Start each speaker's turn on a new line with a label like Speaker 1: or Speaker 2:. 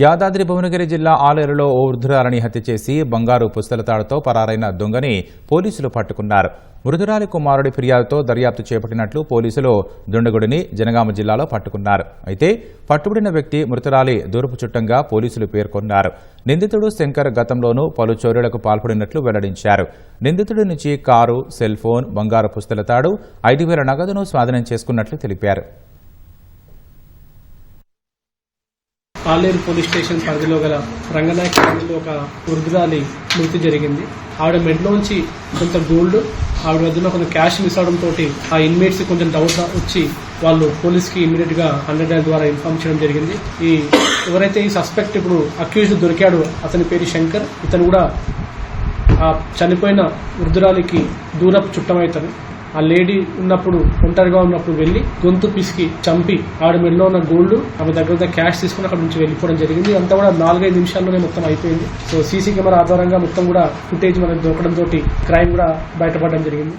Speaker 1: యాదాద్రి భువనగిరి జిల్లా ఆలేరులో ఓ వృద్ధురాలని హత్య చేసి బంగారు పుస్తలతాడుతో పరారైన దొంగని పోలీసులు పట్టుకున్నారు. మృదురాలి కుమారుడి ఫిర్యాదుతో దర్యాప్తు చేపట్టినట్లు పోలీసులు దుండగుడిని జనగామ జిల్లాలో పట్టుకున్నారు. అయితే పట్టుబడిన వ్యక్తి మృతురాలి దూరపు చుట్టంగా పోలీసులు పేర్కొన్నారు. నిందితుడు శంకర్ గతంలోనూ పలు చోర్యులకు పాల్పడినట్లు వెల్లడించారు. నిందితుడి నుంచి కారు సెల్ ఫోన్ బంగారు పుస్తలతాడు ఐదు వేల నగదును స్వాధీనం చేసుకున్నట్లు తెలిపారు.
Speaker 2: ఆలేరు పోలీస్ స్టేషన్ పరిధిలో గల రంగనాయక కాలనీలో ఒక వృద్ధురాలి మృతి జరిగింది. ఆవిడ మెడ్లోంచి కొంత గోల్డ్ ఆవిడ మధ్యలో కొంత క్యాష్ మిస్ అవడంతో ఆ ఇన్మేట్స్ కొంచెం డౌట్ వచ్చి వాళ్ళు పోలీస్కి ఇమీడియట్గా హండ్రెడ్ డైల్ ద్వారా ఇన్ఫార్మ్ చేయడం జరిగింది. ఈ ఎవరైతే ఈ సస్పెక్ట్ ఇప్పుడు అక్యూజ్డ్ దొరికాడో అతని పేరు శంకర్. ఇతను కూడా ఆ చనిపోయిన వృద్ధురాలికి దూరపు చుట్టమవుతాను ఆ లేడీ ఉన్నప్పుడు ఒంటరిగా ఉన్నప్పుడు వెళ్ళి గొంతు పిసికి చంపి ఆవిడ మెడలో ఉన్న గోల్డ్ ఆమె దగ్గర క్యాష్ తీసుకుని అక్కడ నుంచి వెళ్ళిపోవడం జరిగింది. అంతా కూడా నాలుగైదు నిమిషాల్లోనే మొత్తం అయిపోయింది. సో సీసీ కెమెరా ఆధారంగా మొత్తం కూడా ఫుటేజ్ మనకు దొరకడం తోటి క్రైమ్ కూడా బయటపడడం జరిగింది.